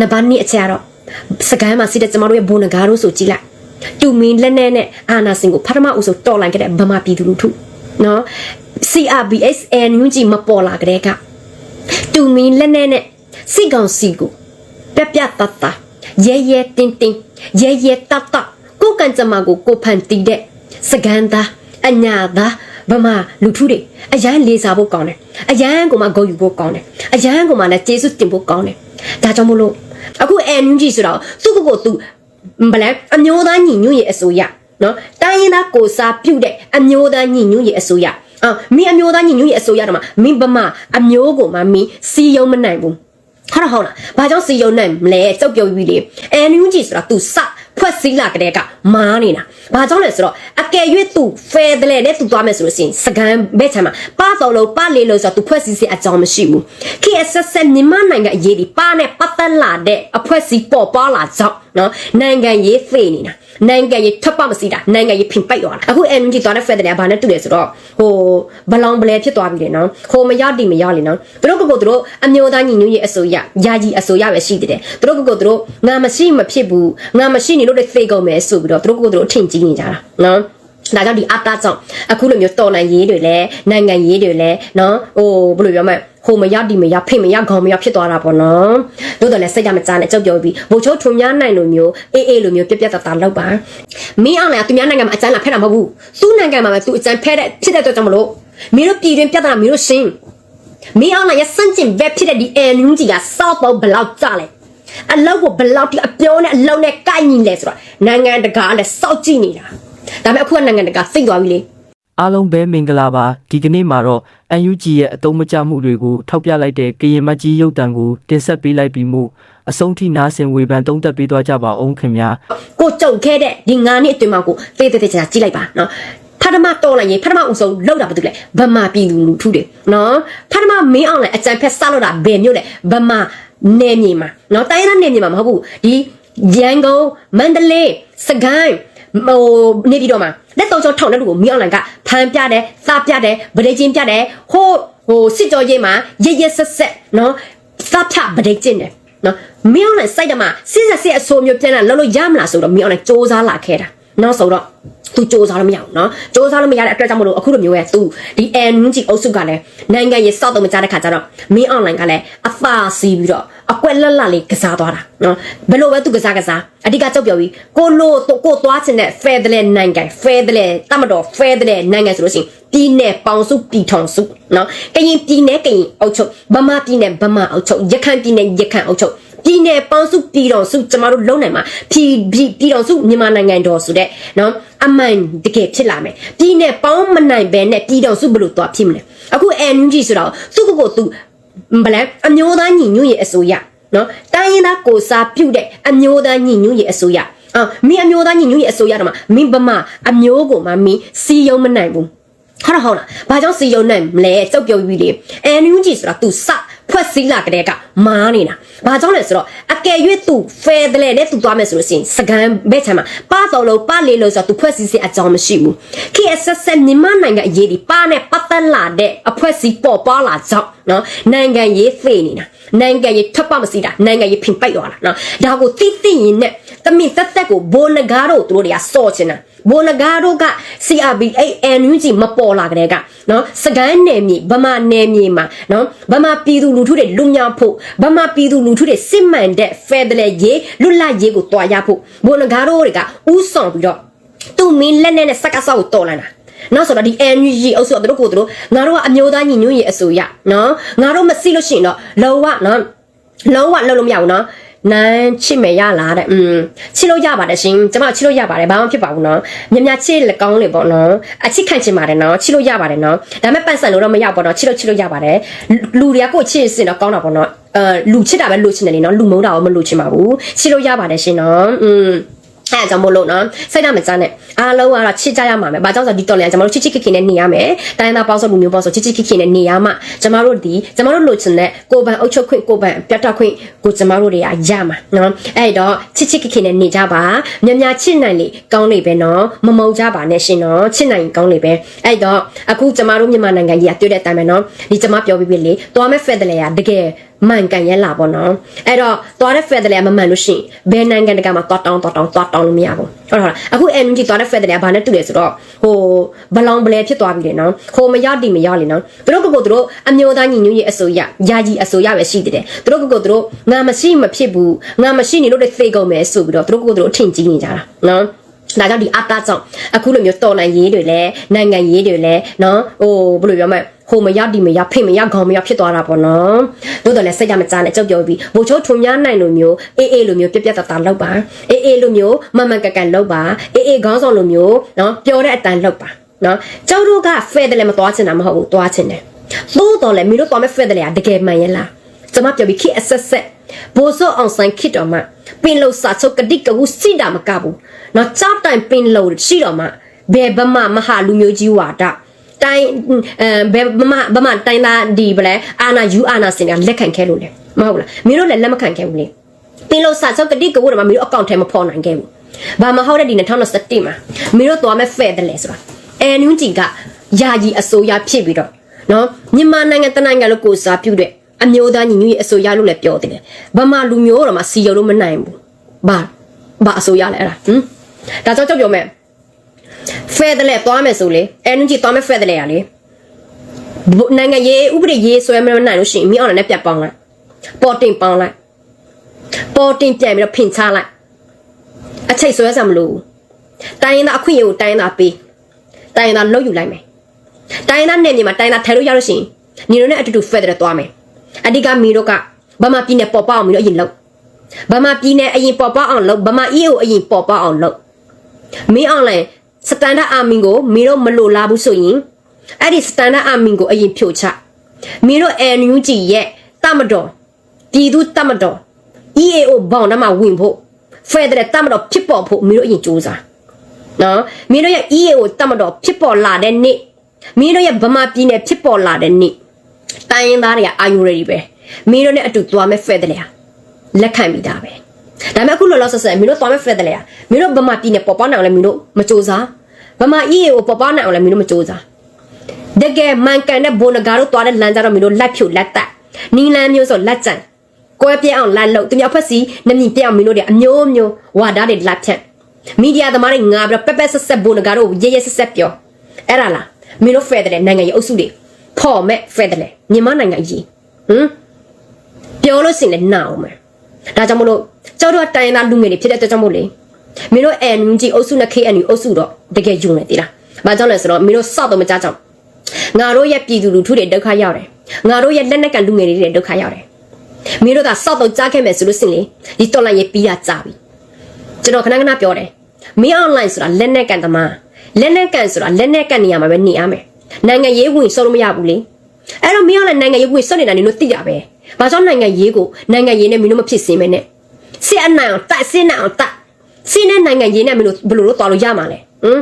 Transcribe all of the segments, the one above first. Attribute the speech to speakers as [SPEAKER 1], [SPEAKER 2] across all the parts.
[SPEAKER 1] နံပါတ်2အချက်ကတော့စကိုင်းမှာစီးတဲ့ကျမတို့ရဲ့ဘုံနဂါတို့ဆိုကြည့်လိုက်တူမင်းလက်နဲ့နဲ့အာနာစင်ကိုပထမဦးဆုံးတော်လိုက်ခဲ့တဲ့ဗမာပြည်သူလူထုနော် CRBS NUG မပေါ်လာကြတဲ့ကတူမင်းလက်နဲ့နဲ့စိတ်ကောင်စီကိုပြပြတတ်တာရဲရဲတင်းတင်းရဲရဲတတ်တတ်ကိုကန်ကြမကိုကိုဖန်တီးတဲ့စကန်သားအညာသားဗမာလူထုတွေအရန်လေးစားဖို့ကောင်းတယ်အရန်ကိုမှဂုဏ်ယူဖို့ကောင်းတယ်အရန်ကိုမှလည်းကျေးဇူးတင်ဖို့ကောင်းတယ်ဒါကြောင့်မို့လို့ အခု NUG ဆိုတော့သူ့ကိုယ်ကိုသူဘလန်အမျိုးသားညီညွတ်ရေးအစိုးရနော်တိုင်းရင်းသားကိုစားပြုတ်တဲ့အမျိုးသားညီညွတ်ရေးအစိုးရအာမင်းအမျိုးသားညီညွတ်ရေးအစိုးရတော့မှမင်းဗမာအမျိုးကိုမှမင်းစီယုံမနိုင်ဘူးဟုတ်လားဟုတ်လားဘာကြောင့်စီယုံနိုင်မလဲကြောက်ပြုတ်ပြီးလေ NUG ဆိုတာ तू စဖွဲ့စည်းလာကြတဲ့က မားနေတာဘာကြောင့်လဲဆိုတော့အကယ်၍သူဖဲတယ်လေနဲ့သူသွားမယ်ဆိုလို့ရှိရင်စကန်ဘက်ချမ်းမှာပါတော်လို့ပါလေလို့ဆိုတော့သူဖွဲ့စည်းစေအကြောင်းမရှိဘူး KSS မြန်မာနိုင်ငံအရေးဒီပါနဲ့ပတ်သက်လာတဲ့အဖွဲ့အစည်းပေါ်ပါလာကြောင်းနော်နိုင်ငံရေးဖေးနေတာနိုင်ငံရေးထပ်ပမစီတာနိုင်ငံရေးဖိပိုက်သွားတာအခု NUG သွားတဲ့ Federal ဘာနဲ့တူလဲဆိုတော့ဟိုဘလောင်ဘလဲဖြစ်သွားပြီလေနော်ဟိုမရောက်တိမရောက်လေနော်သူတို့ကိုကိုသူတို့အမျိုးသားညီညွတ်ရေးအစိုးရယာယီအစိုးရပဲရှိတယ်သူတို့ကိုကိုသူတို့ငါမရှိမဖြစ်ဘူးငါမရှိနေလို့တွေသေကုန်မယ်ဆိုပြီးတော့သူတို့ကိုသူတို့အထင်ကြီးနေကြတာနော်ဒါကြောင့်ဒီအတားကြောင့်အခုလိုမျိုးတော်လန်ရေးတွေလဲနိုင်ငံရေးတွေလဲနော်ဟိုဘယ်လိုပြောမလဲ ဟိုမရောက်ဒီမရောက်ဖိမရောက်ခေါင်းမရောက်ဖြစ်သွားတာပေါ့နော်တို့တော့လည်းစိတ်ရမကြနဲ့ကြောက်ပြောပြီးဘိုလ်ချုပ်ထွန်များနိုင်လိုမျိုးအေးအေးလိုမျိုးပြက်ပြက်တသားလောက်ပါမင်းအောင်လည်းသူများနိုင်ငံမှာအကျန်းလာဖက်တာမဟုတ်ဘူးသူ့နိုင်ငံမှာပဲသူအကျန်းဖက်တဲ့ဖြစ်တဲ့အတွက်ကြောင့်မလို့မင်းတို့ပြည်တွင်းပြဿနာမင်းတို့ရှင်းမင်းအောင်လည်းရစန့်ကျင်ဘက်ဖြစ်တဲ့ဒီအန်နူးကြီးကစောက်ပေါဘလောက်ကြလဲအလောက်ကိုဘလောက်ဒီအပြောနဲ့အလောက်နဲ့ကိုက်ညီလဲဆိုတော့နိုင်ငံတကာကလည်းစောက်ကြည့်နေတာဒါပေမဲ့အခုကနိုင်ငံတကာစိတ်သွားပြီလေ
[SPEAKER 2] အားလုံးပဲမင်္ဂလာပါဒီကနေ့မှာတော့ UNG ရဲ့အတုံးမကျမှုတွေကိုထောက်ပြလိုက်တဲ့ကရင်မကြီးရုပ်တံကိုတင်ဆက်ပေးလိုက်ပြီးမှအဆုံးထိနားဆင်ဝေဖန်သုံးသပ်ပေးသွားကြပါအောင်ခင်ဗျာ
[SPEAKER 1] ကိုကြုံခဲ့တဲ့ဒီငါးနှစ်အတွင်းမှာကိုသေသေးသေးချာကြည့်လိုက်ပါနော်ဖထမတော်လိုက်ရင်ဖထမဦးဆုံးလောက်တာဘာတူလဲဗမာပြည်သူလူထုတွေနော်ဖထမမင်းအောင်လဲအကြံဖက်စလောက်တာဘယ်မျိုးလဲဗမာနယ်မြေမှာနော်တိုင်းရင်းသားနယ်မြေမှာမဟုတ်ဘူးဒီရန်ကုန်မန္တလေးစကိုင်း ဟိုနေပြည်တော်မှာလက်တော်ချောထောင်တဲ့လူကိုမင်းအောင်လန်ကဖမ်းပြတယ်စားပြတယ်ဗဒေချင်းပြတယ်ဟိုဟိုစစ်ကြောရေးမှာရရဆက်ဆက်နော်စားပြဗဒေချင်းတယ်နော်မင်းအောင်လည်းစိုက်တယ်မှာစစ်ဆက်စစ်အဆိုးမျိုးပြန်လာလုံးလို့ရမလားဆိုတော့မင်းအောင်လည်းစ조사လာခဲ့တာနောက်ဆိုတော့သူစ조사လို့မရဘူးเนาะစ조사လို့မရတဲ့အတွက်ကြောင့်မလို့အခုလိုမျိုးရဲ့သူဒီ NUG အုပ်စုကလည်းနိုင်ငံရေးစောက်တော့မကြတဲ့ခါကျတော့မင်း online ကလည်းအသာစီးပြီးတော့ အကွက်လက်လက်လေးကစားသွားတာနော်ဘယ်လိုပဲသူကစားကစားအဓိကကြောက်ပြောပြီးကိုလို့ကိုသွားချင်တဲ့ fair တဲ့နိုင်ငံ fair တဲ့တမတော် fair တဲ့နိုင်ငံဆိုလို့ရှိရင်ပြည်နယ်ပေါင်စုပြည်ထောင်စုနော်ကရင်ပြည်နယ်ကရင်အုပ်ချုပ်ဗမာပြည်နယ်ဗမာအုပ်ချုပ်ရခိုင်ပြည်နယ်ရခိုင်အုပ်ချုပ်ပြည်နယ်ပေါင်းစုပြည်တော်စုကျမတို့လုံနိုင်မှာပြည်ပြည်တော်စုမြန်မာနိုင်ငံတော်ဆိုတဲ့နော်အမှန်တကယ်ဖြစ်လာမယ်ပြည်နယ်ပေါင်းမနိုင်ဘဲနဲ့ပြည်တော်စုဘယ်လိုသွားဖြစ်မလဲအခု NUG ဆိုတော့သူ့ကိုကိုသူ ဘလန်အမျိုးသားညီညွတ်ရေးအစိုးရနော်တိုင်းရင်းသားကိုစားပြုတ်တဲ့အမျိုးသားညီညွတ်ရေးအစိုးရအာမင်းအမျိုးသားညီညွတ်ရေးအစိုးရတော့မှမင်းဗမာအမျိုးကိုမှမင်းစီယုံမနိုင်ဘူးဟုတ်လားဟုတ်လားဘာကြောင့်စီယုံနိုင်မလဲကြောက်ပြုတ်ပြီးလေ NUG ဆိုတာ तू စ ဖွဲ့စည်းလာကတဲ့ကမားနေတာဘာကြောင့်လဲဆိုတော့အကယ်၍သူဖယ်တယ်လေနဲ့သူသွားမယ်ဆိုလို့ရှိရင်စကန်မဲ့ချမ်းမှာပတော်လို့ပလေလို့ဆိုတော့သူဖွဲ့စည်းစေအကြောင်းမရှိဘူး KSS မြန်မာနိုင်ငံအရေးဒီပနဲ့ပတ်သက်လာတဲ့အဖွဲ့စည်းပေါ်ပေါလာကြောင့်နော်နိုင်ငံရေးဖေးနေတာနိုင်ငံရေးထွက်ပမစီတာနိုင်ငံရေးဖင်ပိုက်သွားတာနော်ဒါကိုသိသိရင်နဲ့တမင်သက်သက်ကိုဘိုနဂါတို့တို့တွေကစော့ချင်တာဘိုနဂါတို့က CRB 8 NUG မပေါ်လာကြတဲ့ကနော်စကန်နယ်မြေဗမာနယ်မြေမှာနော်ဗမာပြည်သူလူထုတွေလူမြောက်ဖို့ဗမာပြည်သူလူထုတွေစစ်မှန်တဲ့ Federal ရေးလွတ်လပ်ရေးကိုတွားရဖို့ဘိုးနဂါတို့တွေကဥဆောင်ပြီးတော့သူမင်းလက်နဲ့စက်ကဆောက်ကိုတော်လာတာနောက်ဆိုတော့ဒီ NUG အုပ်စုကတို့ကိုတို့ငါတို့ကအမျိုးသားညီညွတ်ရေးအစိုးရနော်ငါတို့မသိလို့ရှိရင်တော့လောကနော်လောကလှုပ်လို့မရဘူးနော် နန်းချစ်မယ်ရလားတဲ့อืมချစ်လို့ရပါတယ်ရှင်ကျမချစ်လို့ရပါတယ်ဘာမှဖြစ်ပါဘူးနော်မြမြချစ်လက်ကောင်းလေပေါ့နော်အချစ်ခံချင်ပါတယ်နော်ချစ်လို့ရပါတယ်နော်ဒါပေမဲ့ပန့်ဆန်လို့တော့မရပေါ့နော်ချစ်လို့ချစ်လို့ရပါတယ်လူတွေကကိုချစ်စင်တော့ကောင်းတာပေါ့နော်အဲလူချစ်တာပဲလူချင်တယ်လေနော်လူမုန်းတာရောမလူချင်ပါဘူးချစ်လို့ရပါတယ်ရှင်နော်อืม အဲကြောင့်မို့လို့နော်စိတ်ဓာတ်မကျနဲ့အားလုံးကတော့ချစ်ကြရမှာပဲ။ဘာကြောင့်ဆိုဒီတော်လည်းကျွန်တော်တို့ချစ်ချစ်ခင်ခင်နဲ့နေရမယ်။တိုင်းသားပေါင်းစုံလူမျိုးပေါင်းစုံချစ်ချစ်ခင်ခင်နဲ့နေရမှာကျွန်တော်တို့ဒီကျွန်တော်တို့လိုချင်တဲ့ကိုယ်ပိုင်အုပ်ချုပ်ခွင့်ကိုယ်ပိုင်ပြတ်တက်ခွင့်ကိုကျွန်တော်တို့တွေကရမှာနော်။အဲ့တော့ချစ်ချစ်ခင်ခင်နဲ့နေကြပါ။များများချစ်နိုင်လေကောင်းလေပဲနော်။မမုံကြပါနဲ့ရှင်နော်။ချစ်နိုင်ကောင်းလေပဲ။အဲ့တော့အခုကျွန်တော်တို့မြန်မာနိုင်ငံကြီးကတွေ့တဲ့အတိုင်းပဲနော်။ဒီကျွန်မပြောပြပြလေ။သွားမဲ့ဖက်တယ်လေကတကယ် မှန်ကန်ရက်လာပေါ့နော်အဲ့တော့သွားတဲ့ feather လေးကမမှန်လို့ရှိရင်ဘယ်နိုင်ငံတကာမှာသွားတောင်းသွားတောင်းသွားတောင်းလို့မရဘူးဟုတ်လားအခု energy သွားတဲ့ feather လေးကဘာနဲ့တူလဲဆိုတော့ဟိုဘလောင်ဘလဲဖြစ်သွားပြီလေနော်ဟိုမရောက်ဒီမရောက်လေနော်သူတို့ကိုကိုသူတို့အမျိုးသားညီညွတ်ရေးအစိုးရယာကြီးအစိုးရပဲရှိတယ်သူတို့ကိုကိုသူတို့ငါမရှိမဖြစ်ဘူးငါမရှိနေလို့တွေသေကုန်မယ်ဆိုပြီးတော့သူတို့ကိုသူတို့အထင်ကြီးနေကြတာနော် ဒါကြောင့်ဒီအတားကြောင့်အခုလိုမျိုးတော်လန်ရေးတွေလဲနိုင်ငံရေးတွေလဲနော်ဟိုဘယ်လိုပြောမလဲဟိုမရဒီမရဖိမရခေါင်းမရဖြစ်သွားတာပေါ့နော်တို့တော့လဲစိတ်ကြမကြားနဲ့ကြောက်ကြောက်ပြီးဘိုလ်ချုပ်ထွန်များနိုင်လိုမျိုးအေးအေးလိုမျိုးပြက်ပြက်တတလောက်ပါအေးအေးလိုမျိုးမမန်ကန်ကန်လောက်ပါအေးအေးခေါင်းဆောင်လိုမျိုးနော်ပြောတဲ့အတန်လောက်ပါနော်ကျောက်တို့ကဖဲတယ်လည်းမသွားချင်တာမဟုတ်ဘူးသွားချင်တယ်သို့တော်လည်းမင်းတို့သွားမဲ့ဖဲတယ်လည်းတကယ်မှန်ရဲ့လား ကျွန်မပြောပြီးခေအဆက်ဆက်ဘိုးစောအောင်ဆိုင်ခစ်တော်မှပင်လို့စာချုပ်ကတိကဝစီတာမကဘူးနော်ကြောက်တိုင်ပင်လို့ရှိတော်မှဘယ်ဗမာမဟာလူမျိုးကြီးဝါဒတိုင်းအဲဘယ်ဗမာဗမာတိုင်းသားဒီဗလဲအာနာယူအာနာစင်ကလက်ခံခဲ့လို့လေမဟုတ်လားမင်းတို့လည်းလက်မခံခဲ့ဘူးလေပင်လို့စာချုပ်ကတိကဝတော်မှမင်းတို့အကောင့်ထဲမဖော်နိုင်ခဲ့ဘူးဘာမဟုတ်တဲ့ဒီ2021မှာမင်းတို့သွားမဲ့ဖဲ့တယ်လေဆိုတာအဲနွန်းကြီးကယာကြီးအစိုးရဖြစ်ပြီးတော့နော်မြန်မာနိုင်ငံတနိုင်ငံလို့ကိုစားပြုတဲ့ အမျိုးသားညီညွတ်ရေးအစိုးရလို့လည်းပြောတယ်ဗမာလူမျိုးတော့မှစီရုံလို့မနိုင်ဘူးဘာဘာအစိုးရလဲအဲ့ဒါဟမ်ဒါကြောင့်ကြောက်ပြောမယ်ဖဲတယ်လေသွားမယ်ဆိုလေအဲနွန်းကြီးသွားမဲ့ဖဲတယ်လေရလေနိုင်ငံရေးဥပဒေရေးဆွဲမနိုင်လို့ရှိရင်မင်းအောင်လည်းပြတ်ပေါင်းလိုက်ပေါ်တင်ပေါင်းလိုက်ပေါ်တင်ပြန်ပြီးတော့ဖင်ချလိုက်အချိတ်ဆွဲစမ်းမလို့တိုင်းရင်းသားအခွင့်အရေးကိုတိုင်းရင်းသားပေးတိုင်းရင်းသားလှုပ်ယူလိုက်မယ်တိုင်းရင်းသားနယ်မြေမှာတိုင်းရင်းသားထိုင်လို့ရလို့ရှိရင်ညီတို့နဲ့အတူတူဖက်တယ်သွားမယ် အဓိကမီတို့ကဗမာပြည်နယ်ပေါ်ပေါအောင်မီတို့အရင်လှုပ်ဗမာပြည်နယ်အရင်ပေါ်ပေါအောင်လှုပ်ဗမာ EO အရင်ပေါ်ပေါအောင်လှုပ်မင်းအောင်လိုင်းစတန်ဒတ်အာမင်ကိုမင်းတို့မလိုလားဘူးဆိုရင်အဲ့ဒီစတန်ဒတ်အာမင်ကိုအရင်ဖြိုချမင်းတို့ NUG ရဲ့တမတော်ပြည်သူတမတော် EAO ဘောင်နှမှာဝင်ဖို့ဖက်တဲ့တမတော်ဖြစ်ပေါ်ဖို့မင်းတို့အရင်စူးစမ်းနော်မင်းတို့ရဲ့ EAO တမတော်ဖြစ်ပေါ်လာတဲ့နေ့မင်းတို့ရဲ့ဗမာပြည်နယ်ဖြစ်ပေါ်လာတဲ့နေ့ တိုင်းရင်းသားတွေကအာယူရည်ပဲမင်းတို့နဲ့အတူသွားမဲ့ဖက်တဲ့လေလက်ခံပြီးသားပဲဒါပေမဲ့အခုလောလောဆယ်ဆယ်မင်းတို့သွားမဲ့ဖက်တဲ့လေမင်းတို့ဗမာပြည်နယ်ပေါ်ပေါအောင်လည်းမင်းတို့မစူးစမ်းဗမာ EAO ပေါ်ပေါအောင်လည်းမင်းတို့မစူးစမ်းတကယ်မှန်ကန်တဲ့ဘိုနဂါတို့သွားတဲ့လမ်းကြတော့မင်းတို့လက်ဖြုတ်လက်တက်နီလန်းမျိုးဆိုလက်ကြံကွဲပြဲအောင်လက်လို့သူများဖက်စီနမြင်ပြအောင်မင်းတို့တွေအမျိုးမျိုးဝါဒတွေလက်ဖြတ်မီဒီယာသမားတွေငါပြီးတော့ပက်ပက်ဆက်ဆက်ဘိုနဂါတို့ရဲရဲဆက်ဆက်ပြောအဲ့ဒါလားမင်းတို့ဖက်တဲ့နိုင်ငံရေးအုပ်စုတွေ ဖော်မဲ့ဖက်တဲ့မြန်မာနိုင်ငံကြီးဟမ်ပြောလို့စင်လည်းနာအောင်မယ်ဒါကြောင့်မလို့ကျောက်တော့တိုင်းရင်းသားလူငယ်တွေဖြစ်တဲ့အတွက်ကြောင့်မို့လေမင်းတို့ NUG အုပ်စုနဲ့ KNU အုပ်စုတော့တကယ်ယူနေသေးလားဘာကြောင့်လဲဆိုတော့မင်းတို့စောက်တော့မကြကြောင်ငါတို့ရဲ့ပြည်သူလူထုတွေဒုက္ခရောက်တယ်ငါတို့ရဲ့လက်နက်ကလူငယ်တွေတွေဒုက္ခရောက်တယ်မင်းတို့ကစောက်တော့ကြားခဲ့မယ်ဆိုလို့စင်လေဒီတော်လိုင်းရေးပြီးတာကြာပြီကျွန်တော်ခဏခဏပြောတယ်မင်း online ဆိုတာလက်နက်ကန်သမားလက်နက်ကန်ဆိုတာလက်နက်ကန်နေရမှာပဲနေရမယ် နိုင်ငံရေးဝင်စောလို့မရဘူးလေအဲ့တော့မင်း online နိုင်ငံရေးဝင်စောနေတာနေလို့သိရပဲဘာကြောင့်နိုင်ငံရေးကိုနိုင်ငံရေးနဲ့မင်းတို့မဖြစ်စင်းမဲနဲ့စစ်အနိုင်အောင်တိုက်စစ်နိုင်အောင်တိုက်စစ်နဲ့နိုင်ငံရေးနဲ့မင်းတို့ဘယ်လိုလုပ်သွားလို့ရမှာလဲဟမ်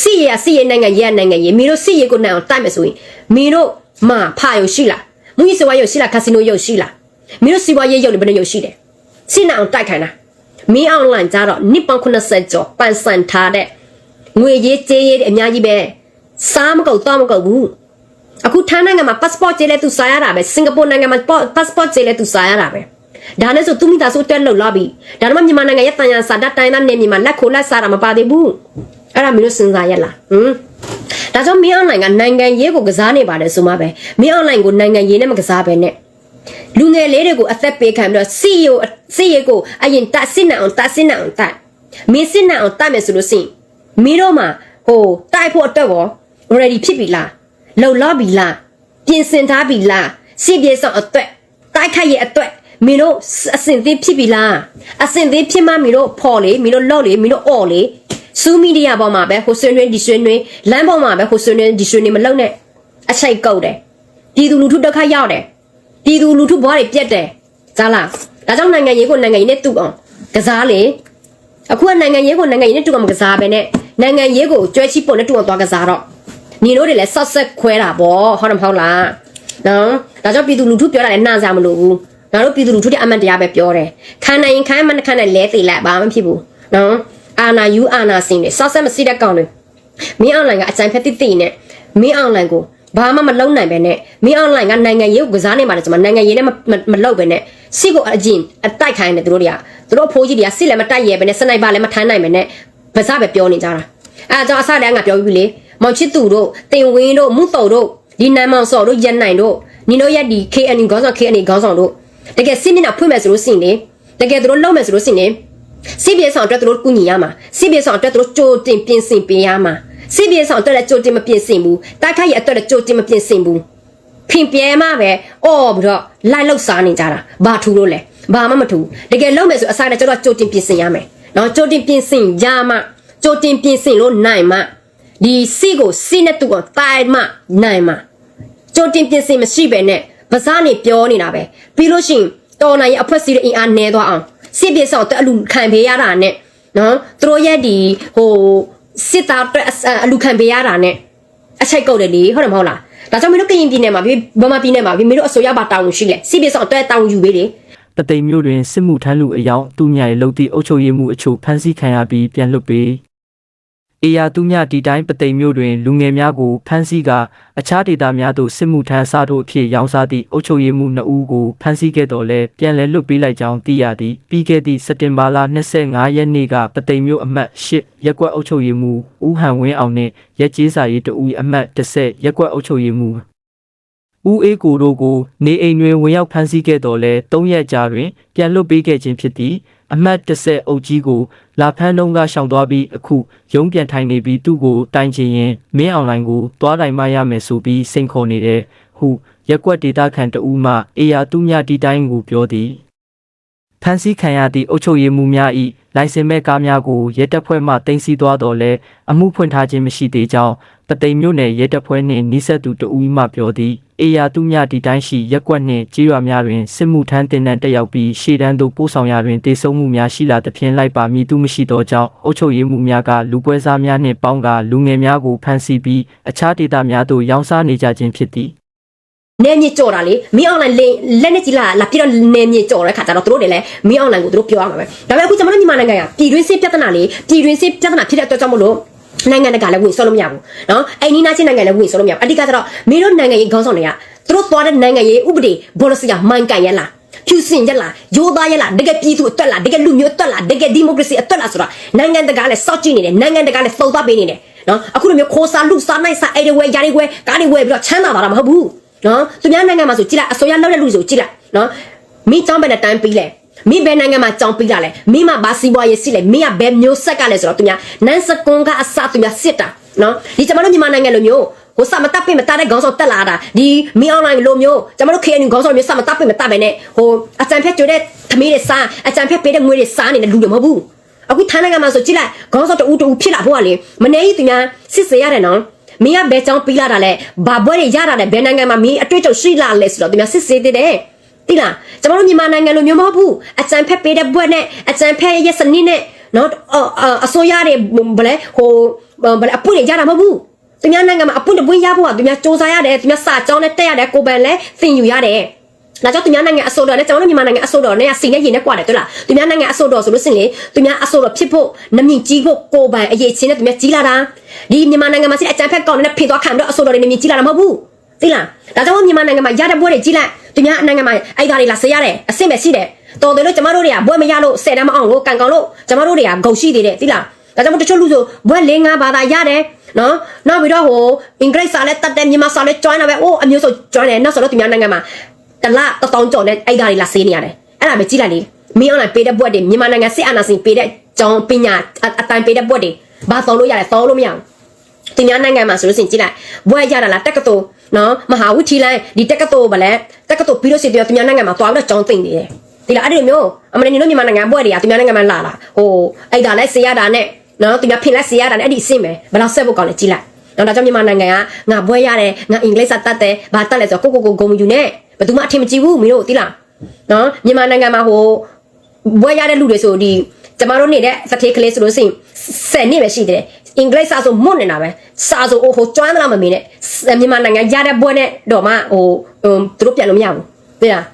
[SPEAKER 1] စစ်ရစစ်ရနိုင်ငံရေးနိုင်ငံရေးမင်းတို့စစ်ရေးကိုနိုင်အောင်တိုက်မယ်ဆိုရင်မင်းတို့မဖာရုံရှိလားမူကြီးစဝါရုံရှိလားကာစီနိုရုံရှိလားမင်းတို့စီဝါရေးရုံတွေဘယ်နှရုံရှိတယ်စစ်နိုင်အောင်တိုက်ခိုင်းတာမင်းအွန်လိုင်းကြတော့နှစ်ပေါင်း80ကျော်ပန်ဆန်ထားတဲ့ငွေရေးကြေးရေးအများကြီးပဲ စားမကုတ်တော့မကုတ်ဘူးအခုထိုင်းနိုင်ငံမှာ passport ကြေးလဲသူစားရတာပဲစင်ကာပူနိုင်ငံမှာ passport ကြေးလဲသူစားရတာပဲဒါနဲ့ဆိုသူမိသားစုတက်လို့လာပြီဒါတော့မြန်မာနိုင်ငံရဲ့တန်ရန်စာဒတ်တိုင်းသားနေမြန်မာလက်ခိုလက်စားတာမပါသေးဘူးအဲ့ဒါမင်းတို့စဉ်းစားရလားဟမ်ဒါကြောင့်မင်းအွန်လိုင်းကနိုင်ငံရေးကိုကစားနေပါတယ်ဆိုမှပဲမင်းအွန်လိုင်းကိုနိုင်ငံရေးနဲ့မကစားပဲနဲ့လူငယ်လေးတွေကိုအသက်ပေးခံပြီးတော့စီယိုစီယိုကိုအရင်တစစ်နေအောင်တစစ်နေအောင်တမင်းစစ်နေအောင်တမယ်ဆိုလို့ရှိရင်မင်းတို့မှာဟိုတိုက်ဖို့အတွက်ရော ready ဖြစ်ပြီလားလုံလောက်ပြီလားပြင်ဆင်ထားပြီလားစီပြေဆောင်အတွက်တိုက်ခိုက်ရဲ့အတွက်မင်းတို့အစင်သေးဖြစ်ပြီလားအစင်သေးဖြစ်မှမင်းတို့ဖော်လေမင်းတို့လော့လေမင်းတို့အော်လေစူးမီဒီယာပေါ်မှာပဲဟိုဆွေးနွေးဒီဆွေးနွေးလမ်းပေါ်မှာပဲဟိုဆွေးနွေးဒီဆွေးနွေးမလုပ်နဲ့အချိတ်ကုတ်တယ်ပြည်သူလူထုဒုက္ခရောက်တယ်ပြည်သူလူထုဘဝတွေပြက်တယ်ကြားလားဒါကြောင့်နိုင်ငံရေးကိုနိုင်ငံရေးနဲ့တူအောင်ကစားလေအခုကနိုင်ငံရေးကိုနိုင်ငံရေးနဲ့တူအောင်မကစားပဲနဲ့နိုင်ငံရေးကိုကြွဲချီပုံနဲ့တူအောင်သွားကစားတော့ ညီတို့တွေလည်းဆော့ဆက်ခွဲတာပေါ့ဟုတ်တယ်မဟုတ်လားနော်ဒါကြောင့်ပြည်သူလူထုပြောတာလည်းနှာစားမလို့ဘူးငါတို့ပြည်သူလူထုတွေအမှန်တရားပဲပြောတယ်ခံနိုင်ရင်ခံမှန်ခံနိုင်လဲသေးလိုက်ဘာမှဖြစ်ဘူးနော်အာနာယူအာနာစင်တွေဆော့ဆက်မစီတဲ့ကောင်တွေမင်းအွန်လိုင်းကအကြံဖက်တိတိနဲ့မင်းအွန်လိုင်းကိုဘာမှမလုံးနိုင်ပဲနဲ့မင်းအွန်လိုင်းကနိုင်ငံရေးကိုကစားနေမှာလေကျွန်မနိုင်ငံရေးနဲ့မမမလောက်ပဲနဲ့စစ်ကိုအကျင်အတိုက်ခိုင်းနေသူတို့တွေကသူတို့ဖိုးကြီးတွေကစစ်လည်းမတိုက်ရဲပဲနဲ့စနိုက်ပါလည်းမထမ်းနိုင်ပဲနဲ့ပါစပဲပြောနေကြတာအဲဒါကြောင့်အစတည်းကပြောပြီးပြီလေ မောင်ချစ်သူတို့တင်ဝင်းတို့မုတုံတို့ဒီနန်းမောင်စော်တို့ရန်နိုင်တို့ညီတို့ရက်ဒီ KN ခေါင်းဆောင် KN ခေါင်းဆောင်တို့တကယ်စစ်မျက်နှာဖွင့်မယ်ဆိုလို့ရှိရင်လေတကယ်သူတို့လုံးမယ်ဆိုလို့ရှိရင်စစ်ပြေဆောင်အတွက်သူတို့ကုညီရမှာစစ်ပြေဆောင်အတွက်သူတို့ကြိုတင်ပြင်ဆင်ပေးရမှာစစ်ပြေဆောင်အတွက်လည်းကြိုတင်မပြင်ဆင်ဘူးတိုက်ခိုက်ရအတွက်လည်းကြိုတင်မပြင်ဆင်ဘူးဖင်ပြဲမှပဲအော်ပြီးတော့လိုက်လောက်စားနေကြတာဘာထူလို့လဲဘာမှမထူတကယ်လုံးမယ်ဆိုအစားနဲ့ကျွန်တော်ကြိုတင်ပြင်ဆင်ရမယ်နော်ကြိုတင်ပြင်ဆင်ရမှကြိုတင်ပြင်ဆင်လို့နိုင်မှ ဒီစီကိုစီနဲ့တူအောင်တိုင်းမှနိုင်မှကြိုတင်ပြင်ဆင်မရှိပဲနဲ့ဗစားနေပြောနေတာပဲပြီးလို့ရှိရင်တော်နိုင်ရဲ့အဖွဲ့အစည်းတွေအင်အားနည်းသွားအောင်စစ်ပြေဆောင်တက်အလူခံပေးရတာနဲ့နော်သူတို့ရဲ့ဒီဟိုစစ်သားအတွက်အလူခံပေးရတာနဲ့အချိတ်ကုတ်တယ်လေဟုတ်တယ်မဟုတ်လားဒါကြောင့်မင်းတို့ကရင်ပြည်နယ်မှာဗမာပြည်နယ်မှာမင်းတို့အစိုးရဘာတောင်းရှိလဲစစ်ပြေဆောင်အတွက်တောင်းယူပေးလေ
[SPEAKER 2] ပသိမ်မျိုးတွင်စစ်မှုထမ်းလူအယောင်သူမြရဲ့လုံသည့်အုပ်ချုပ်ရေးမှုအချို့ဖမ်းဆီးခံရပြီးပြန်လွတ်ပေး အေယာသူမြဒီတိုင်းပသိမ်မျိုးတွင်လူငယ်များကိုဖမ်းဆီးကာအခြားဒေသများသို့စစ်မှုထမ်းစားတို့အဖြစ်ရောင်းစားသည့်အုပ်ချုပ်ရေးမှုနှစ်ဦးကိုဖမ်းဆီးခဲ့တော်လဲပြန်လည်လွတ်ပေးလိုက်ကြောင်းသိရသည်ပြီးခဲ့သည့်စက်တင်ဘာလ25ရက်နေ့ကပသိမ်မျိုးအမှတ်8ရက်ကွက်အုပ်ချုပ်ရေးမှုဦးဟန်ဝင်းအောင်နှင့်ရက်ကျေးစာရေးတဦးအမှတ်10ရက်ကွက်အုပ်ချုပ်ရေးမှုဦးအေးကိုတို့ကိုနေအိမ်တွင်ဝင်ရောက်ဖမ်းဆီးခဲ့တော်လဲ၃ရက်ကြာတွင်ပြန်လွတ်ပေးခဲ့ခြင်းဖြစ်သည် အမှတ်30အုပ်ကြီးကိုလာဖမ်းလုံးကရှောင်သွားပြီးအခုရုံးပြန်ထိုင်နေပြီးသူ့ကိုတိုင်ချင်ရင်မင်းအွန်လိုင်းကိုသွားတိုင်မရမယ်ဆိုပြီးစိန်ခေါ်နေတယ်ဟုရက်ကွက်ဒေတာခန်တဦးမှအေယာသူမြဒီတိုင်းကိုပြောသည် ဖမ်းဆီးခံရသည့်အုပ်ချုပ်ရေးမှူးများ၏လိုင်စင်မဲ့ကားများကိုရဲတပ်ဖွဲ့မှတင်စီသွားတော်လဲအမှုဖွင့်ထားခြင်းမရှိသေးကြောင်းပသိမ်မြို့နယ်ရဲတပ်ဖွဲ့နှင့်နှိဆက်သူတဦးမှပြောသည်အေယာသူမြဒီတိုင်းရှိရက်ကွက်နှင့်ကြေးရွာများတွင်စစ်မှုထမ်းတင်တဲ့တက်ရောက်ပြီးရှေ့တန်းသို့ပို့ဆောင်ရာတွင်တေဆုံးမှုများရှိလာသဖြင့်လိုက်ပါမည်သူမရှိသောကြောင့်အုပ်ချုပ်ရေးမှူးများကလူပွဲစားများနှင့်ပေါင်းကာလူငယ်များကိုဖမ်းဆီးပြီးအခြားဒေသများသို့ရောင်းစားနေကြခြင်းဖြစ်သည်
[SPEAKER 1] နေမြေကြော်တာလေမင်းအွန်လိုင်းလက်နဲ့ကြီးလာလာပြီးတော့နေမြေကြော်တဲ့ခါကျတော့သူတို့တွေလည်းမင်းအွန်လိုင်းကိုသူတို့ပြောရမှာပဲဒါပေမဲ့အခုကျွန်တော်တို့မြန်မာနိုင်ငံကပြည်တွင်းစစ်ပြဿနာလေပြည်တွင်းစစ်ပြဿနာဖြစ်တဲ့အတွက်ကြောင့်မလို့နိုင်ငံတကာလည်းဝင်ဆောလို့မရဘူးเนาะအိန္ဒိယချင်းနိုင်ငံလည်းဝင်ဆောလို့မရဘူးအဓိကကျတော့မင်းတို့နိုင်ငံရေးခေါင်းဆောင်တွေကသူတို့သွားတဲ့နိုင်ငံရေးဥပဒေဘောလစီကမိုင်းကန်ရလားဖြူစင်ရလားရိုးသားရလားတကယ်ပြည်သူအတွက်လားတကယ်လူမျိုးအတွက်လားတကယ်ဒီမိုကရေစီအတွက်လားဆိုတာနိုင်ငံတကာလည်းစောင့်ကြည့်နေတယ်နိုင်ငံတကာလည်းသုံးသပ်ပေးနေတယ်နော်အခုလိုမျိုးခိုးစားလူစားနိုင်စားအဲ့ဒီဝဲယာရီဝဲကားတွေဝဲပြီးတော့ချမ်းသာတာမဟုတ်ဘူး နော်သူများနိုင်ငံမှာဆိုကြည့်လိုက်အစိုးရလောက်တဲ့လူဆိုကြည့်လိုက်နော်မိចောင်းပဲနဲ့တန်းပြီးလဲမိဘယ်နိုင်ငံမှာကြောင်းပြီးတာလဲမိမဘာစီဘွားရေးစီလဲမိကဘယ်မျိုးဆက်ကလဲဆိုတော့သူများနန်းစကွန်ကအစသူများစစ်တာနော်ဒီကျွန်တော်တို့မြန်မာနိုင်ငံလိုမျိုးဟိုစမတပ်ပိမတတဲ့ခေါင်းဆောင်တက်လာတာဒီမီအွန်လိုင်းလိုမျိုးကျွန်တော်တို့ KNU ခေါင်းဆောင်မျိုးစမတပ်ပိမတပဲနဲ့ဟိုအကြံဖက်ကြိုတဲ့သမီးတွေစားအကြံဖက်ပေးတဲ့ငွေတွေစားနေတဲ့လူတွေမဟုတ်ဘူးအခုထိုင်းနိုင်ငံမှာဆိုကြည့်လိုက်ခေါင်းဆောင်တူတူဖြစ်လာဖို့ကလေမနေကြီးသူများစစ်စေရတယ်နော် မင်းကဘယ်ကြောင်ပြီးလာတာလဲဘာဘွဲတွေရတာလဲဘယ်နိုင်ငံမှာမင်းအတွေ့အကြုံရှိလာလဲဆိုတော့သူများစစ်စေးသေးတယ်တိလားကျွန်တော်တို့မြန်မာနိုင်ငံလိုမျိုးမဟုတ်ဘူးအကြံဖက်ပေးတဲ့ဘွဲနဲ့အကြံဖက်ရဲ့စနစ်နဲ့နော်အစိုးရတွေဘလဲဟိုဘလဲအပွင့်ရတာမဟုတ်ဘူးသူများနိုင်ငံမှာအပွင့်တပွင့်ရဖို့ကသူများစ조사ရတယ်သူများစာကြောင်းနဲ့တက်ရတယ်ကိုပန်လဲသင်ယူရတယ် ဒါကြောင့်သူများနိုင်ငံအစိုးရနဲ့ကျွန်တော်တို့မြန်မာနိုင်ငံအစိုးရနဲ့စီနဲ့ရည်နဲ့ကွာတယ်တွေ့လားသူများနိုင်ငံအစိုးရဆိုလို့စင်လေသူများအစိုးရဖြစ်ဖို့နမြင့်ကြီးဖို့ကိုပိုင်အရေးချင်းနဲ့သူများကြီးလာတာဒီမြန်မာနိုင်ငံမှာစီအကြံဖက်ကောင်နဲ့ဖေသွားခံပြီးတော့အစိုးရတွေနမြင့်ကြီးလာတာမဟုတ်ဘူးသိလားဒါကြောင့်မြန်မာနိုင်ငံမှာရတဲ့ဘွဲတွေကြီးလိုက်သူများနိုင်ငံမှာအဲ့ဒါတွေလာဆေးရတယ်အဆင့်ပဲရှိတယ်တော်တယ်လို့ကျမတို့တွေကဘွဲမရလို့ဆယ်တန်းမအောင်လို့ကန်ကောင်လို့ကျမတို့တွေကဂုံရှိသေးတယ်သိလားဒါကြောင့်တချို့လူဆိုဘွဲ၄၅ဘာသာရတယ်နော်နောက်ပြီးတော့ဟိုအင်္ဂလိပ်စာလည်းတတ်တယ်မြန်မာစာလည်း join တာပဲအိုးအမျိုးဆို join တယ်နောက်ဆိုတော့သူများနိုင်ငံမှာ တလတတောင်းကြော်နဲ့အဲ့ဒါတွေလာဆေးနေရတယ်အဲ့ဒါပဲကြည့်လိုက်လေမင်းအောင်လိုက်ပေးတဲ့ဘွက်တွေမြန်မာနိုင်ငံစစ်အာဏာရှင်ပေးတဲ့ကျောင်းပညာအတိုင်းပေးတဲ့ဘွက်တွေဘာသုံးလို့ရတယ်သုံးလို့မရဘူးသူများနိုင်ငံမှာဆိုလို့ရှိရင်ကြည့်လိုက်ဘွက်ရတာလားတက္ကသိုလ်နော်မဟာဝိထီလိုင်းဒီတက္ကသိုလ်ဗလဲတက္ကသိုလ်ပြီးလို့ရှိရင်သူများနိုင်ငံမှာသွားပြီးတော့ကျောင်းသိမ့်နေတယ်ဒီလားအဲ့ဒီမျိုးအမနေတို့မြန်မာနိုင်ငံဘွက်တွေကသူများနိုင်ငံမှာလာလာဟိုအဲ့ဒါလဲဆေးရတာနဲ့နော်သူများဖင်လက်ဆေးရတာနဲ့အဲ့ဒီအဆင့်ပဲဘယ်လောက်ဆက်ဖို့ကောင်းလဲကြည့်လိုက်နော်ဒါကြောင့်မြန်မာနိုင်ငံကငါဘွဲရတယ်ငါအင်္ဂလိပ်စာတတ်တယ်ဘာတတ်လဲဆိုတော့ကိုကိုကိုဂုံယူနေ ဘယ်သူမှအထင်မကြီးဘူးမင်းတို့သိလားနော်မြန်မာနိုင်ငံမှာဟိုဘွဲရတဲ့လူတွေဆိုဒီကျမတို့နေတဲ့သထေးကလေးဆိုလို့ရှိရင်ဆယ်နှစ်ပဲရှိတယ်အင်္ဂလိပ်စာဆိုမွတ်နေတာပဲစာဆိုဟိုကျွမ်းမလားမမင်းနဲ့မြန်မာနိုင်ငံရတဲ့ဘွဲနဲ့တော့မှဟိုသူတို့ပြန်လို့မရဘူးသိလား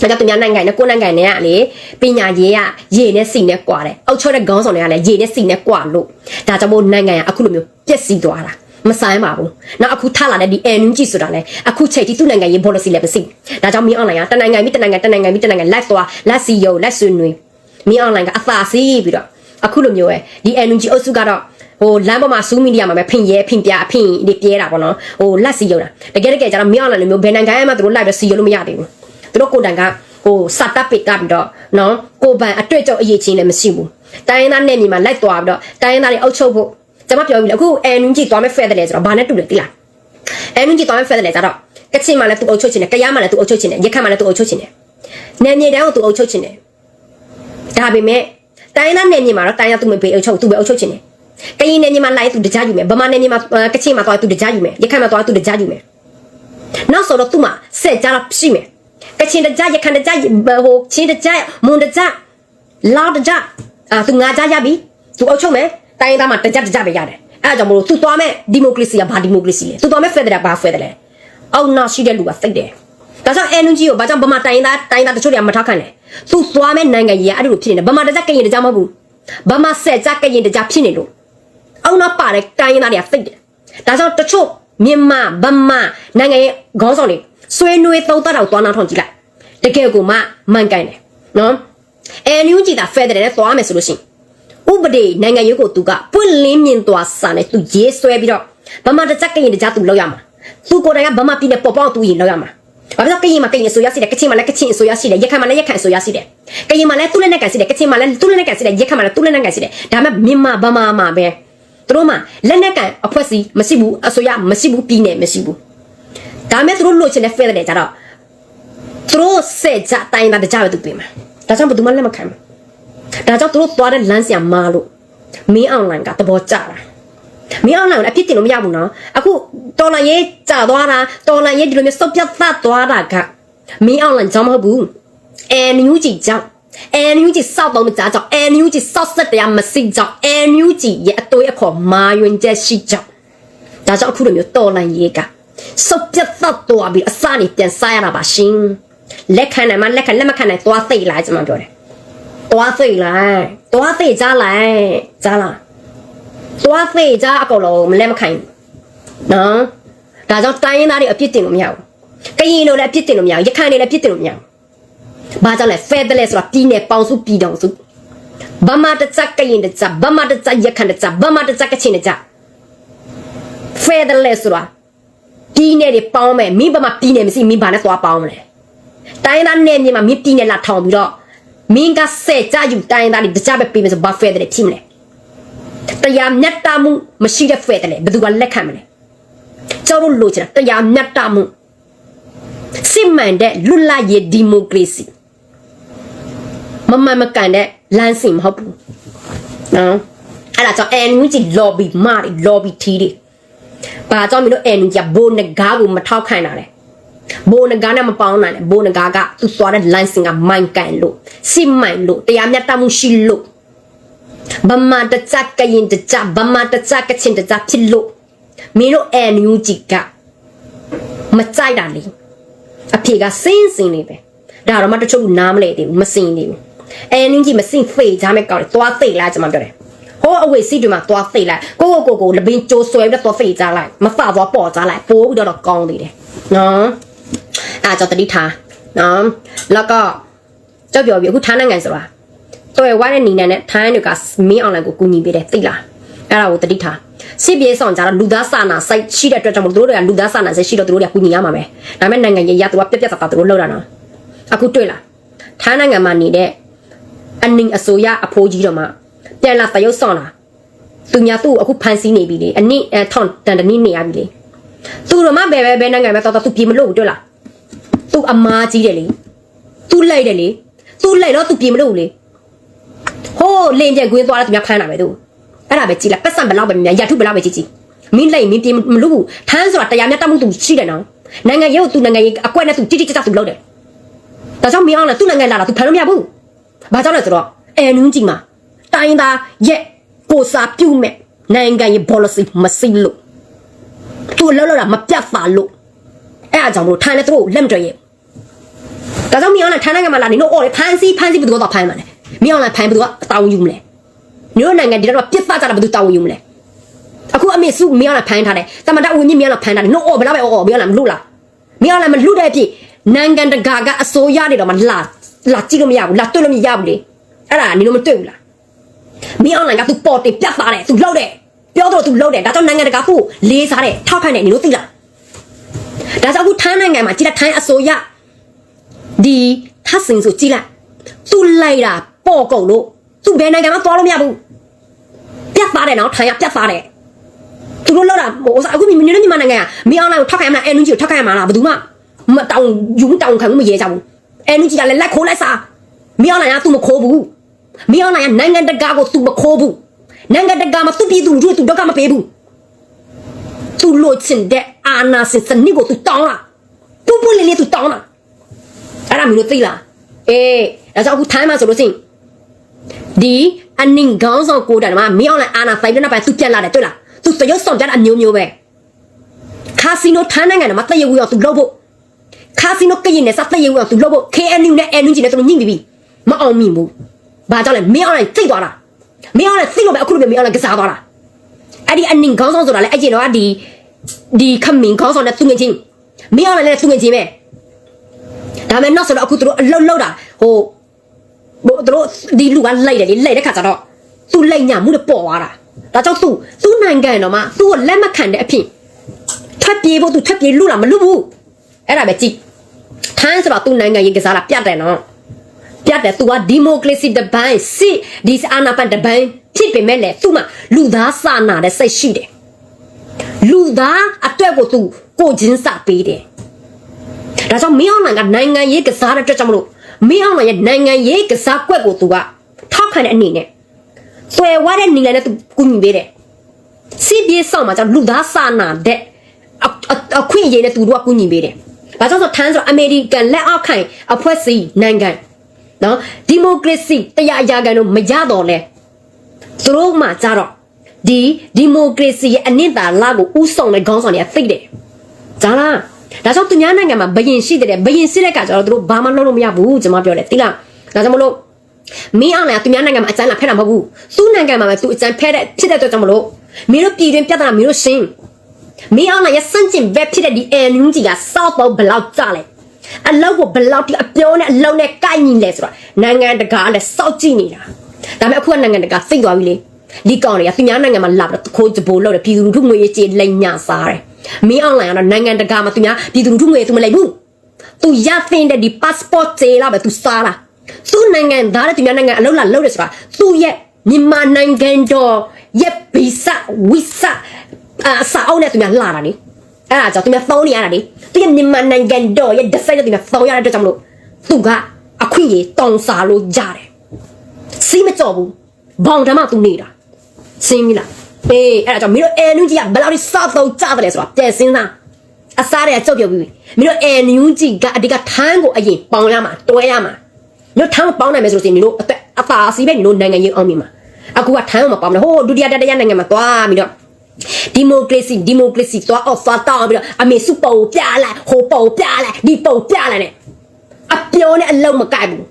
[SPEAKER 1] ဒါကြောင့်သူများနိုင်ငံနဲ့ကိုယ်နိုင်ငံနဲ့ကလေပညာရေးကရေနဲ့စီနဲ့ကွာတယ်အောက်ချောတဲ့ခေါင်းဆောင်တွေကလည်းရေနဲ့စီနဲ့ကွာလို့ဒါကြောင့်မို့နိုင်ငံကအခုလိုမျိုးပျက်စီးသွားတာ မဆိုင်ပါဘူးနောက်အခုထလာတဲ့ဒီအန်နူဂျီဆိုတာလဲအခုချိန်ထိသူ့နိုင်ငံရေး policy လည်းမရှိဒါကြောင့်မင်းအွန်လိုင်းကတနိုင်ငံပြီးတနိုင်ငံတနိုင်ငံပြီးတနိုင်ငံလက်သွားလက်စီယိုလက်ဆွေနွေမင်းအွန်လိုင်းကအသာစီးပြီးတော့အခုလိုမျိုးပဲဒီအန်နူဂျီအုပ်စုကတော့ဟိုလမ်းပေါ်မှာစူးမီဒီယာမှာပဲဖင်ရဲဖင်ပြအဖင်ဒီပြဲတာပေါ့နော်ဟိုလက်စီယိုတာတကယ်တကယ်ကျတော့မင်းအွန်လိုင်းလိုမျိုးဘယ်နိုင်ငံမှသူတို့လိုက်ပဲစီယိုလို့မရသေးဘူးသူတို့ကိုယ်တိုင်ကဟိုစတာပစ်တာပြီးတော့နော်ကိုပန်အတွေ့အကြုံအရေးချင်းလည်းမရှိဘူးတိုင်းရင်းသားနဲ့မြေမှာလိုက်သွားပြီးတော့တိုင်းရင်းသားတွေအုပ်ချုပ်ဖို့ ကျွန်မပြောပြီလေအခုအန်နူဂျီသွားမဲ့ဖဲတယ်လေဆိုတော့ဘာနဲ့တူလဲသိလားအန်နူဂျီသွားမဲ့ဖဲတယ်လေကျတော့ကချင်မှာလည်းသူအုပ်ချုပ်ချင်တယ်ကယားမှာလည်းသူအုပ်ချုပ်ချင်တယ်ရခိုင်မှာလည်းသူအုပ်ချုပ်ချင်တယ်နယ်မြေတိုင်းကိုသူအုပ်ချုပ်ချင်တယ်ဒါပေမဲ့တိုင်းရင်းသားနယ်မြေမှာတော့တိုင်းရင်းသားသူမပေးအုပ်ချုပ်သူပဲအုပ်ချုပ်ချင်တယ်ကရင်နယ်မြေမှာလိုက်သူတကြားယူမယ်ဗမာနယ်မြေမှာကချင်မှာသွားသူတကြားယူမယ်ရခိုင်မှာသွားသူတကြားယူမယ်နောက်ဆိုတော့သူ့မှာဆက်ကြတော့ရှိမယ်ကချင်တကြားရခိုင်တကြားဟိုချင်းတကြားမွန်တကြားလောက်တကြားအာသူငါကြားရပြီသူအုပ်ချုပ်မယ် တိုင်းရင်းသားမှာတကြားတကြားပဲရတယ်အဲဒါကြောင့်မလို့သူသွားမဲ့ဒီမိုကရေစီကဘာဒီမိုကရေစီလဲသူသွားမဲ့ဖက်ဒရယ်ဘာဖက်ဒရယ်အောက်နောက်ရှိတဲ့လူကသိတယ်ဒါကြောင့် NUG ကိုဘာကြောင့်ဗမာတိုင်းသားတိုင်းသားတချို့တွေကမထောက်ခံလဲသူသွားမဲ့နိုင်ငံကြီးကအဲ့လိုဖြစ်နေတယ်ဗမာတကြားကရင်တကြားမဟုတ်ဘူးဗမာဆက်ကြားကရင်တကြားဖြစ်နေလို့အောက်နောက်ပါတဲ့တိုင်းရင်းသားတွေကသိတယ်ဒါကြောင့်တချို့မြန်မာဗမာနိုင်ငံရဲ့ခေါင်းဆောင်တွေဆွေးနွေးသုံးသပ်တော့သွားနောက်ထောင်ကြည့်လိုက်တကယ်ကိုမှမှန်ကန်တယ်နော် NUG တာဖက်ဒရယ်နဲ့သွားမယ်ဆိုလို့ရှိရင် ဥပဒေနိုင်ငံရေးကိုသူကပွင့်လင်းမြင်သွားစာနဲ့သူရေးဆွဲပြီးတော့ဗမာတကြက်ကရင်တကြသူလောက်ရမှာသူကိုယ်တိုင်ကဗမာပြည်နယ်ပေါ်ပေါက်သူရင်လောက်ရမှာဘာဖြစ်လို့ကရင်မှာကရင်ဆိုရရှိတယ်ကချင်မှာလည်းကချင်ဆိုရရှိတယ်ရခိုင်မှာလည်းရခိုင်ဆိုရရှိတယ်ကရင်မှာလည်းသူ့လက်နဲ့ကန်ရှိတယ်ကချင်မှာလည်းသူ့လက်နဲ့ကန်ရှိတယ်ရခိုင်မှာလည်းသူ့လက်နဲ့ကန်ရှိတယ်ဒါပေမဲ့မြန်မာဗမာမှာပဲသူတို့မှာလက်နဲ့ကန်အဖွဲ့အစည်းမရှိဘူးအစိုးရမရှိဘူးပြည်နယ်မရှိဘူးဒါပေမဲ့သူတို့လိုချင်တဲ့ fair တယ်ကြတော့သူတို့စက်ကြတိုင်းတာတကြပဲသူပြင်မှာဒါကြောင့်ဘယ်သူမှလက်မခံဘူး ဒါကြောင့်သူတို့သွားတဲ့လမ်းဆရာမာလို့မင်းအွန်လိုင်းကသဘောကျတာမင်းအွန်လိုင်းကအပြစ်တင်လို့မရဘူးနော်အခုတော်လိုင်းရေးကြာသွားတာတော်လိုင်းရေးဒီလိုမျိုးစုပ်ပြတ်သသွားတာကမင်းအွန်လိုင်းကြောင့်မဟုတ်ဘူးအဲနယူးဂျီကြောင့်အဲနယူးဂျီစောက်တော့မကြကြောင့်အဲနယူးဂျီစောက်ဆက်တရားမစိကြောင့်အဲနယူးဂျီရဲ့အတွေ့အခေါ်မာယွင်ချက်ရှိကြောင့်ဒါကြောင့်အခုလိုမျိုးတော်လိုင်းရေးကစုပ်ပြတ်သသွားပြီးအစနေပြန်စားရတာပါရှင်လက်ခံနိုင်မှလက်ခံလက်မခံနိုင်သွားသိလားကျွန်မပြောတယ် သွားသိလိုက်သွားသိကြလိုက်ကြားလားသွားသိကြအကုန်လုံးမလဲမခိုင်ဘူးနော်ဒါကြောင့်တိုင်းရင်းသားတွေအပြစ်တင်လို့မရဘူးကရင်တို့လည်းအပြစ်တင်လို့မရဘူးရခိုင်တွေလည်းအပြစ်တင်လို့မရဘူးဘာကြောင့်လဲဖဲတယ်လဲဆိုတာပြည်နယ်ပေါင်းစုပြည်တော်စုဗမာတကြကရင်တကြဗမာတကြရခိုင်တကြဗမာတကြကချင်တကြဖဲတယ်လဲဆိုတာပြည်နယ်တွေပေါင်းမယ်မိဗမာပြည်နယ်မရှိမိဘာနဲ့သွားပေါင်းမလဲတိုင်းရင်းသားနယ်မြေမှာမိပြည်နယ်လာထောင်ပြီးတော့ မင်းကဆဲကြယူတိုင်းသားတွေတကြပဲပေးမယ်ဆိုဘာဖဲတယ်ဖြစ်မလဲတရားမျက်တမှုမရှိတဲ့ဖဲတယ်ဘယ်သူကလက်ခံမလဲကျောင်းတို့လိုချင်တာတရားမျက်တမှုစစ်မှန်တဲ့လွတ်လပ်ရေးဒီမိုကရေစီမမန်မကန်တဲ့လမ်းစဉ်မဟုတ်ဘူးနော်အဲ့ဒါကြောင့် NUG lobby မာတွေ lobby ထီးတွေဘာကြောင့်မလို့ NUG ကဘိုးနဂါကိုမထောက်ခံတာလဲ ဘိုးနဂါနဲ့မပေါင်းနိုင်နဲ့ဘိုးနဂါကသူသွားတဲ့ line ကမိုင်ကန်လို့စစ်မိုင်လို့တရားမျှတမှုရှိလို့ဗမာတကြကရင်တကြဗမာတကြကချင်းတကြဖြစ်လို့မင်းတို့အန်ယူဂျီကမကြိုက်တာလေအဖေကစင်းစင်းနေပဲဒါတော့မှတချို့နားမလဲသေးဘူးမစင်သေးဘူးအန်ယူဂျီမစင်ဖေးကြမဲ့ကောက်တယ်သွားသိလားကျွန်မပြောတယ်ဟိုအဝေးစီတွေမှာသွားသိလိုက်ကိုကိုကိုကိုလပင်ကျိုးဆွဲပြီးတော့သွားသိကြလိုက်မဖသွားပေါ်ကြလိုက်ပိုးပြီးတော့ကောင်းသေးတယ်နော် အဲ့ဒါကြောင့်တတိထားနော်แล้วก็ကြောက်ပြောပြီးအခုထိုင်းနိုင်ငံဆိုတာတော်ရဝါတဲ့နီနန်နဲ့ထိုင်းတွေကမင်းအွန်လိုင်းကိုကူညီပေးတယ်သိလားအဲ့ဒါကိုတတိထားစစ်ပြေးဆောင်ကြတော့လူသားစာနာစိုက်ရှိတဲ့အတွက်ကြောင့်မလို့တို့တွေကလူသားစာနာစိုက်ရှိတော့တို့တွေကကူညီရမှာပဲဒါပေမဲ့နိုင်ငံရေးရသူကပြက်ပြက်သားသားတို့လောက်တာနော်အခုတွေ့လားထိုင်းနိုင်ငံမှာနေတဲ့အနင်းအစိုးရအဖိုးကြီးတော့မှပြန်လာတရုတ်ဆောင်လာသူများသူ့ကိုအခုဖန်ဆီးနေပြီလေအနည်းအထောင်တန်တနည်းနေရပြီလေသူတို့မှဘယ်ဘယ်ဘယ်နိုင်ငံမှာတော့သူပြေမလို့တွေ့လား သူအမားကြီးတယ်လေသူလိုက်တယ်လေသူလိုက်တော့သူပြင်မလို့လေဟိုးလင်းကျက်ကွင်းသွားတော့သူများဖမ်းတာပဲသူအဲ့ဒါပဲကြည်လိုက်ပတ်စံဘလောက်ပဲများရထုဘလောက်ပဲကြည်ကြည်မင်းလိုက်မင်းပြင်မလို့ဘူးထမ်းဆိုတာတရားမျှတမှုသူရှိတယ်နော်နိုင်ငံရေးကိုသူနိုင်ငံရေးအကွက်နဲ့သူတိတိကျကျသူလုပ်တယ်ဒါကြောင့်မင်းအောင်လည်းသူ့နိုင်ငံလာတာသူဖမ်းလို့မရဘူးဘာကြောင့်လဲဆိုတော့အဲနူးကြီးမှာတိုင်းသားရဲ့ကိုစာပြုတ်မဲ့နိုင်ငံရေး policy မရှိလို့သူလောက်လောက်တာမပြတ်ပါလို့အဲ့အကြောင့်မလို့ထိုင်လဲသူတို့လက်မတွေ့ရဲ့ ဒါကြောင့်မြေအောင်လည်းထိုင်နိုင်ငံမှာလာနေတော့အော်လေဖန်စီဖန်စီဘယ်သူကတော့ဖမ်းမှာလဲမြေအောင်လည်းဖမ်းဘယ်သူကတောင်းယူမလဲမျိုးနိုင်ငံဒီတော့ပြစ်သားကြတာဘယ်သူတောင်းယူမလဲအခုအမေစုမင်းအောင်လာဖမ်းထားတယ်တမန်တော်ဦးမြင့်မင်းအောင်လာဖမ်းထားတယ်နို့အော်ဘလားပဲအော်အော်မင်းအောင်လာမလို့လားမင်းအောင်လာမလို့တဲ့အဖြစ်နိုင်ငံတကာကအစိုးရတွေတော့မလာလာကြည့်လို့မရဘူးလာတွေ့လို့မရဘူးလေအဲ့ဒါနင်တို့မတွေ့ဘူးလားမင်းအောင်လာကသူပေါ်တင်ပြတ်သွားတယ်သူလှုပ်တယ်ပြောတော့သူလှုပ်တယ်ဒါကြောင့်နိုင်ငံတကာကိုလေးစားတယ်ထောက်ခိုင်းတယ်နင်တို့သိလားဒါကြောင့်အခုထိုင်းနိုင်ငံမှာကြည့်လိုက်ထိုင်းအစိုးရ ဒီထပ်စင်ဆိုကြည့်လိုက်သူလိုက်တာပေါ့ကုန်လို့သူဘယ်နိုင်ငံမှသွားလို့မရဘူးပြတ်သားတယ်နော်ထိုင်ရပြတ်သားတယ်သူတို့လောက်တာဟိုအခုမင်းတို့မြန်မာနိုင်ငံကမင်းအောင်လိုက်ကိုထောက်ခံမလားအန်နူဂျီကိုထောက်ခံမလားဘယ်သူမှမတောင်းယူတောင်းခံမှုမရေကြဘူးအန်နူဂျီကလည်းလက်ခိုးလိုက်စားမင်းအောင်လိုက်ကသူမခိုးဘူးမင်းအောင်လိုက်ကနိုင်ငံတကာကိုသူမခိုးဘူးနိုင်ငံတကာမှာသူ့ပြည်သူလူထုသူတော့ကမပေးဘူးသူလိုချင်တဲ့အာနာစစ်စနစ်ကိုသူတောင်းလာပူပူလေးလေးသူတောင်းလာ အဲ့ဒါမျိုးလို့သိလားအေးဒါကြောင့်အခု time မှာဆိုလို့ရှိရင်ဒီအနင်းကောင်းဆောင်ကိုတာကမင်း online အာနာဆိုင်တဲ့နောက်ပိုင်းသူပြက်လာတယ်တွေ့လားသူတရုတ်ဆောင်ကြတဲ့အမျိုးမျိုးပဲကာစီနိုထိုင်းနိုင်ငံမှာတရုတ်ရောက်သူလုပ်ဖို့ကာစီနိုကရင်နဲ့စတရုတ်ရောက်သူလုပ်ဖို့ KNU နဲ့ NUG နဲ့သူညှိပြီးမအောင်မိဘူးဘာကြောင့်လဲမင်း online သိသွားလားမင်း online သိလို့ပဲအခုလိုပဲမင်း online ကစားသွားလားအဲ့ဒီအနင်းကောင်းဆောင်ဆိုတာလေအရင်တော့ဒီဒီခမင်းကောင်းဆောင်နဲ့သူငချင်းမင်း online လည်းသူငချင်းပဲ ဒါပေမဲ့နောက်ဆိုတော့အခုသူတို့အလုတ်လောက်တာဟိုဘို့တို့ဒီလူကလိုက်တယ်လေလိုက်တဲ့ခါကျတော့သူလိုက်ညမှုတွေပေါ်သွားတာဒါကြောင့်သူသူနိုင်ငံတော့မှသူ့ကိုလက်မခံတဲ့အဖြစ်ထွက်ပြေးဖို့သူထွက်ပြေးလူလားမလူဘူးအဲ့ဒါပဲကြည့်ထိုင်းဆိုတော့သူနိုင်ငံရေးကစားတာပြတ်တယ်နော်ပြတ်တယ်သူကဒီမိုကရေစီတပိုင်းစစ်ဒီအာနာပန်တပိုင်းဖြစ်ပေမဲ့လေသူမှလူသားစာနာတဲ့စိတ်ရှိတယ်လူသားအတွက်ကိုသူကိုချင်းစာပေးတယ် ဒါကြောင့်မင်းအောင်လှိုင်ကနိုင်ငံရေးကစားတဲ့အတွက်ကြောင့်မလို့မင်းအောင်လှိုင်ရဲ့နိုင်ငံရေးကစားကွက်ကိုသူကထောက်ခံတဲ့အနေနဲ့ဆွဲဝါတဲ့နေလည်းသူကူညီပေးတယ်စီပြေဆောင်မှာကြောင့်လူသားစာနာတဲ့အအအခွင့်အရေးနဲ့သူတို့ကကူညီပေးတယ်။ဘာကြောင့်ဆိုထမ်းဆိုတော့အမေရိကန်လက်အောက်ခံအဖွဲ့အစည်းနိုင်ငံနော်ဒီမိုကရေစီတရားအရာခံတို့မရတော့လဲသူတို့မှကြတော့ဒီဒီမိုကရေစီရဲ့အနှစ်သာရကိုဥဆောင်တဲ့ခေါင်းဆောင်တွေကသိတယ်။ဂျာလား ဒါကြောင့်သူများနိုင်ငံမှာဘယင်ရှိတဲ့ဘယင်ရှိတဲ့ကကြတော့သူတို့ဘာမှလုပ်လို့မရဘူးကျွန်မပြောတယ်တိလားဒါကြောင့်မလို့မင်းအောင်လည်းသူများနိုင်ငံမှာအကျန်းလာဖက်တာမဟုတ်ဘူးသူ့နိုင်ငံမှာပဲသူအကျန်းဖက်တဲ့ဖြစ်တဲ့အတွက်ကြောင့်မလို့မင်းတို့ပြည်တွင်းပြဿနာမင်းတို့ရှင်းမင်းအောင်လည်းရစန့်ကျင်ဘက်ဖြစ်တဲ့ဒီအန်နူးကြီးကစောက်တော့ဘလောက်ကြလဲအလောက်ကိုဘလောက်ဒီအပြောနဲ့အလောက်နဲ့ကိုက်ညီလဲဆိုတော့နိုင်ငံတကာကလည်းစောက်ကြည့်နေတာဒါပေမဲ့အခုကနိုင်ငံတကာသိသွားပြီလေ ဒီကောင်တွေကသူများနိုင်ငံမှာလာပြီးတော့ခိုးကြဘိုးလောက်တယ်ပြည်သူလူထုငွေရေးကြေးလိမ်ညာစားတယ်မင်းအောင်လည်းကတော့နိုင်ငံတကာမှာသူများပြည်သူလူထုငွေသူမလိမ်ဘူးသူရသင့်တဲ့ဒီ passport ကြေလာပဲသူစားလာသူနိုင်ငံသားတဲ့သူများနိုင်ငံအလုပ်လာလုပ်တယ်ဆိုတာသူရဲ့မြန်မာနိုင်ငံတော်ရဲ့ဗီဇဝီဇအာစာအုပ်နဲ့သူများလာတာလေအဲ့ဒါကြောင့်သူများသုံးနေရတာလေသူရဲ့မြန်မာနိုင်ငံတော်ရဲ့ design နဲ့သူများသုံးရတဲ့အတွက်ကြောင့်မလို့သူကအခွင့်အရေးတောင်းစားလို့ရတယ်စီးမကြော်ဘူးဘောင်တမသူနေတာ စင်းမလားအေးအဲ့ဒါကြောင့်မင်းတို့အဲနူးကြီးကဘယ်လောက်ထိစောက်တော့ကြားတယ်ဆိုတာပြန်စဉ်းစားအစားတွေကကြောက်ပြုတ်ပြီးပြီမင်းတို့အဲနယူးကြီးကအဒီကထန်းကိုအရင်ပေါင်ရမှာတွဲရမှာမင်းတို့ထန်းကိုပေါင်နိုင်မယ်ဆိုလို့ရှိရင်မင်းတို့အသက်အသာစီးပဲမင်းတို့နိုင်ငံရေးအောင်မြင်မှာအခုကထန်းကိုမပေါင်နဲ့ဟိုဒုတိယတတိယနိုင်ငံမှာသွားပြီးတော့ဒီမိုကရေစီဒီမိုကရေစီသွားအော်ဖာတောင်းပြီးတော့အမေစုပုံပြလိုက်ဟိုပုံပြလိုက်ဒီပုံပြလိုက်နဲ့အပြောနဲ့အလုံးမကိုက်ဘူး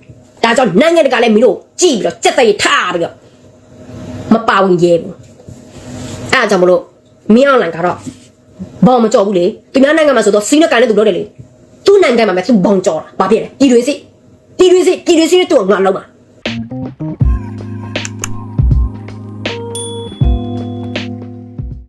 [SPEAKER 1] ဒါကြောင့်နိုင်ငံတကာလည်းမင်းတို့ကြည့်ပြီးတော့စက်သိထားပြီးတော့ မပါဝင်ရဲဘူးအဲဒါကြောင့်မလို့မင်းအောင်လန်ကတော့ဘောင်မကြော်ဘူးလေသူများနိုင်ငံမှာဆိုတော့စီးနဲ့ကန်တဲ့သူလို့တယ်လေသူ့နိုင်ငံမှာပဲသူဘောင်ကြော်တာဘာဖြစ်လဲပြည်တွင်းစစ်ပြည်တွင်းစစ်ပြည်တွင်းစစ်နဲ့သူ့ကိုငါလုံးမှာ